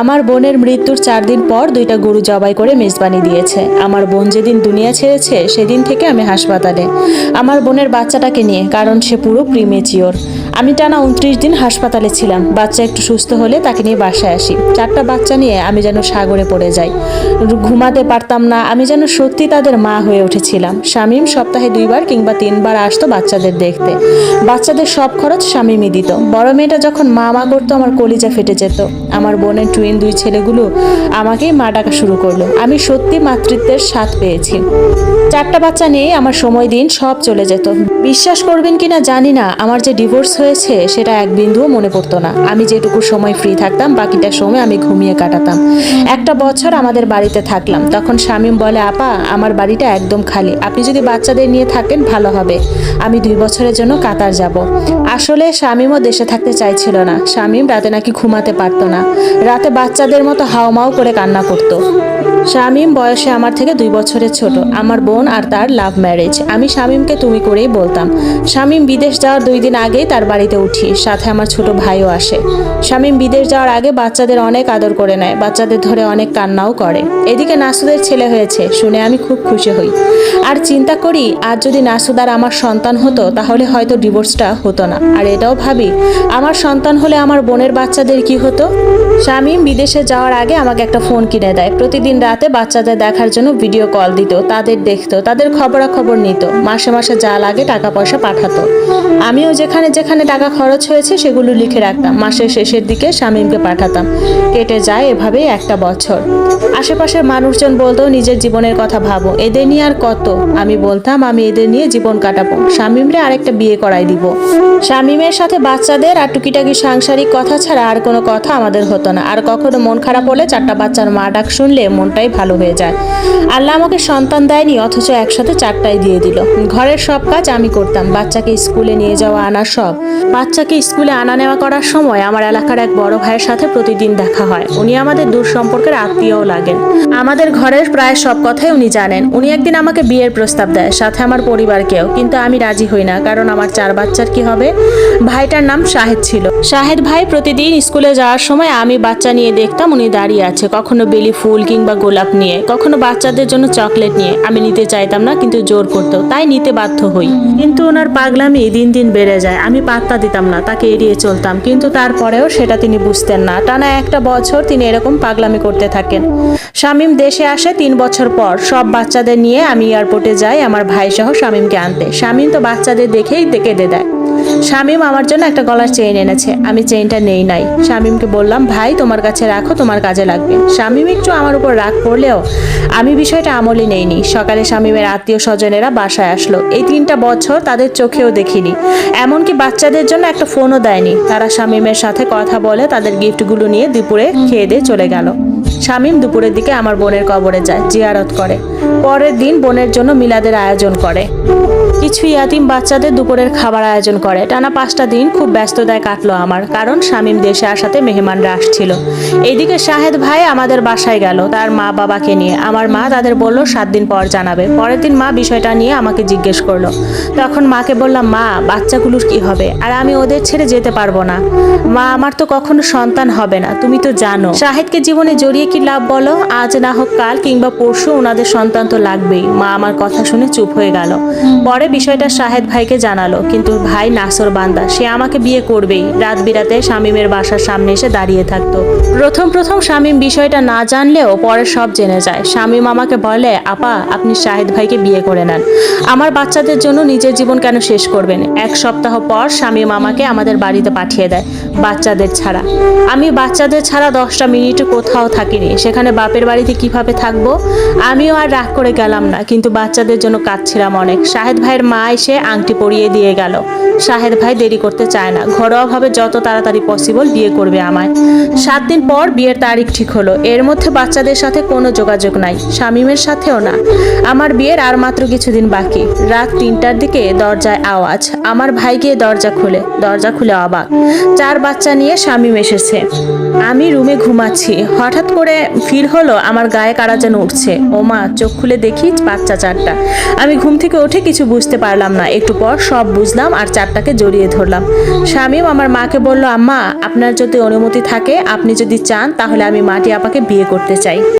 আমার বোনের মৃত্যুর চার দিন পর দুইটা গরু জবাই করে মেজবানি দিয়েছে। আমার বোন যেদিন দুনিয়া ছেড়েছে, সেদিন থেকে আমি হাসপাতালে। আমার বোনের বাচ্চাটাকে নিয়ে, কারণ সে পুরো প্রিমেচিওর আমি টানা উনত্রিশ দিন হাসপাতালে ছিলাম। বাচ্চা একটু সুস্থ হলে তাকে নিয়ে বাসায় আসি। চারটা বাচ্চা নিয়ে আমি যেন সাগরে পড়ে যাই। ঘুমাতে পারতাম না, আমি যেন সত্যি তাদের মা হয়ে উঠেছিলাম। শামীম সপ্তাহে দুইবার কিংবা তিনবার আসতো বাচ্চাদের দেখতে। বাচ্চাদের সব খরচ স্বামীমই দিত। বড় মেয়েটা যখন মা মা করতো, আমার কলিজা ফেটে যেত। আমার বোনের টুইন দুই ছেলেগুলো আমাকেই মা ডাকা শুরু করল। আমি সত্যি মাতৃত্বের স্বাদ পেয়েছি। চারটা বাচ্চা নিয়ে আমার সময় দিন সব চলে যেত। বিশ্বাস করবেন কিনা জানি না, আমার যে ডিভোর্স হয়েছে সেটা এক বিন্দুও মনে পড়তো না। আমি যেটুকু সময় ফ্রি থাকতাম, বাকিটা সময় আমি ঘুমিয়ে কাটাতাম। একটা বছর আমাদের বাড়িতে থাকলাম। তখন শামীম বলে, আপা, আমার বাড়িটা একদম খালি। আপনি যদি বাচ্চাদের নিয়ে থাকেন, ভালো হবে। আমি দুই বছরের জন্য কাতার যাব। আসলে শামীমও দেশে থাকতে চাইছিল না। শামীম রাতে নাকি ঘুমাতে পারতো না। রাতে বাচ্চাদের মতো হাওমাও করে কান্না করতো। শামীম বয়সে আমার থেকে দুই বছরের ছোট। আমার বোন আর তার লাভ ম্যারেজ আমি শামীমকে তুমি করেই বলতাম। শামীম বিদেশ যাওয়ার দুই দিন আগেই তার বাড়িতে উঠি। সাথে আমার ছোট ভাইও আসে। শামীম বিদেশ যাওয়ার আগে বাচ্চাদের অনেক আদর করে নেয়। বাচ্চাদের ধরে অনেক কান্নাও করে। এদিকে নাসুদের ছেলে হয়েছে। শুনে আমি খুব খুশি হই। আর চিন্তা করি আর যদি নাসুদ আর আমার সন্তান হতো, তাহলে হয়তো ডিভোর্সটা হতো না। আর এটাও ভাবি, আমার সন্তান হলে আমার বোনের বাচ্চাদের কি হতো? শামীম বিদেশে যাওয়ার আগে আমাকে একটা ফোন কিনে দেয়। প্রতিদিন রাতে বাচ্চাদের দেখার জন্য ভিডিও কল দিত, তাদের দেখতো, তাদের খবরাখবর নিত, মাসে মাসে যা লাগে টাকা পয়সা পাঠাতো। আমিও যেখানে যেখানে টাকা খরচ হয়েছে সেগুলো লিখে রাখতাম, মাসের শেষের দিকে শামীমকে পাঠাতাম। কেটে যায় এভাবেই একটা বছর। আশেপাশের মানুষজন বলতো, নিজের জীবনের কথা ভাবো, এদের নিয়ে আর কত? আমি বলতাম, আমি এদের নিয়ে জীবন কাটাবো, শামীমরে আরেকটা বিয়ে করাই দিব। শামীমের সাথে বাচ্চাদের আর টুকিটাকি সাংসারিক কথা ছাড়া আর কোনো কথা আমাদের হতো না। আর কখনো মন খারাপ হলে চারটা বাচ্চার মা ডাক শুনলে মনটাই ভালো হয়ে যায়। আল্লাহ আমাকে সন্তান দেয়নি, অথচ একসাথে চারটাই দিয়ে দিল। ঘরের সব কাজ আমি করতাম, বাচ্চাকে স্কুলে নিয়ে যাওয়া আনা সব। বাচ্চাকে স্কুলে আনা নেওয়া করার সময় আমার এলাকার এক বড় ভাইয়ের সাথে প্রতিদিন দেখা হয়। উনি আমাদের দূর সম্পর্কের আত্মীয়ও লাগেন। আমাদের ঘরের প্রায় সব কথাই উনি জানেন। উনি একদিন আমাকে বিয়ের প্রস্তাব দেয়, সাথে আমার পরিবারকেও। কিন্তু আমি রাজি হই না, কারণ আমার চার বাচ্চার কি হবে? ভাইটার নাম শাহেদ ছিল। শাহেদ ভাই প্রতিদিন স্কুলে যাওয়ার সময় আমি বাচ্চা নিয়ে দেখতাম উনি দাঁড়িয়ে আছে, কখনো বেলি ফুল কিংবা গোলাপ নিয়ে, কখনো বাচ্চাদের জন্য চকলেট নিয়ে। আমি নিতে চাইতাম না, কিন্তু জোর করতো, তাই নিতে বাধ্য হই। কিন্তু ওনার পাগলামি দিন দিন বেড়ে যায়, আমি পাত্তা দিতাম না, তাকে এড়িয়ে চলতাম। কিন্তু তারপরেও সেটা তিনি বুঝতেন না। টানা একটা বছর তিনি এরকম পাগলামি করতে থাকেন। শামীম দেশে আসে তিন বছর পর। সব বাচ্চাদের নিয়ে আমি এয়ারপোর্টে যাই, আমার ভাই সহ শামীমকে আনতে। শামীম তো বাচ্চাদের দেখেই কেঁদে দেয়। শামীম আমার জন্য একটা গলার চেইন এনেছে। আমি চেইনটা নেই নাই। শামীমকে বললাম, ভাই, তোমার কাছে রাখো, তোমার কাজে লাগবে। শামীম একটু আমার উপর রাগ করলেও আমি বিষয়টা আমলে নেইনি। সকালে শামীমের আত্মীয় স্বজনেরা বাসায় আসলো। এই তিনটা বছর তাদের চোখেও দেখিনি। এমনকি বাচ্চাদের জন্য একটা ফোনও দেয়নি। তারা শামীমের সাথে কথা বলে তাদের গিফটগুলো নিয়ে দুপুরে খেয়ে দিয়ে চলে গেল। শামীম দুপুরের দিকে আমার বোনের কবরে যায়, জিয়ারত করে। পরের দিন বোনের জন্য মিলাদের আয়োজন করে। কিছু ইয়াতিম বাচ্চাদের দুপুরের খাবার আয়োজন করে। টানা পাঁচটা দিন খুব ব্যস্ততায় কাটলো আমার, কারণ শামীম দেশে আসাতে মেহমানরা আসছিল। এইদিকে শাহেদ ভাই আমাদের বাসায় গেল, তার মা বাবাকে নিয়ে। আমার মা তাদের বলল, সাত দিন পর জানাবে। পরের দিন মা বিষয়টা নিয়ে আমাকে জিজ্ঞেস করল। তখন মাকে বললাম, মা, বাচ্চাগুলোর কি হবে? আর আমি ওদের ছেড়ে যেতে পারব না। মা, আমার তো কখনো সন্তান হবে না, তুমি তো জানো শাহেদকে জীবনে জড়িয়ে কি লাভ বলো? আজ না হোক কাল কিংবা পরশু ওনাদের সন্তান তো লাগবেই। মা আমার কথা শুনে চুপ হয়ে গেল। পরে বিষয়টা শাহেদ ভাইকে জানালো, কিন্তু ভাই নাসর বান্দা, সে আমাকে বিয়ে করবেই। রাত বিরাতে শামীমের বাসার সামনে এসে দাঁড়িয়ে থাকতো। প্রথম প্রথম শামীম বিষয়টা না জানলেও পরে সব জেনে যায়। শামীম আমাকে বলে, আপা, আপনি শাহেদ ভাইকে বিয়ে করে নেন। আমার বাচ্চাদের জন্য নিজের জীবন কেন শেষ করবেন? এক সপ্তাহ পর শামীম আমাকে আমাদের বাড়িতে পাঠিয়ে দেয়, বাচ্চাদের ছাড়া। আমি বাচ্চাদের ছাড়া দশটা মিনিট কোথাও থাকিনি। সেখানে বাপের বাড়িতে কীভাবে থাকব? আমিও আর রাগ করে গেলাম না, কিন্তু বাচ্চাদের জন্য কাঁদছিলাম অনেক। শাহেদ ভাইয়ের মা এসে আংটি পরিয়ে দিয়ে গেল। শাহেদ ভাই দেরি করতে চায় না। ঘরোয়াভাবে যত তাড়াতাড়ি পসিবল বিয়ে করবে আমায়। সাত দিন পর বিয়ের তারিখ ঠিক হলো। এর মধ্যে বাচ্চাদের সাথে কোনো যোগাযোগ নাই। শামীমের সাথেও না। আমার বিয়ের আর মাত্র কিছুদিন বাকি। রাত তিনটার দিকে দরজায় আওয়াজ। আমার ভাই গিয়ে দরজা খুলে। দরজা খুলে অবাক। চার বাচ্চা নিয়ে শামীম এসেছে। আমি রুমে ঘুমাচ্ছি। হঠাৎ করে ফিল হলো, আমার গায়ে কারা যেন উঠছে। ও মা চোখ খুলে দেখি বাচ্চা চারটা। আমি ঘুম থেকে উঠে কিছু বুঝতে বুঝতে পারলাম না। একটু পর সব বুঝলাম আর চারটাকে জড়িয়ে ধরলাম। স্বামীও আমার মাকে বলল, আম্মা, আপনার যদি অনুমতি থাকে, আপনি যদি চান, তাহলে আমি মাটি আপাকে বিয়ে করতে চাই।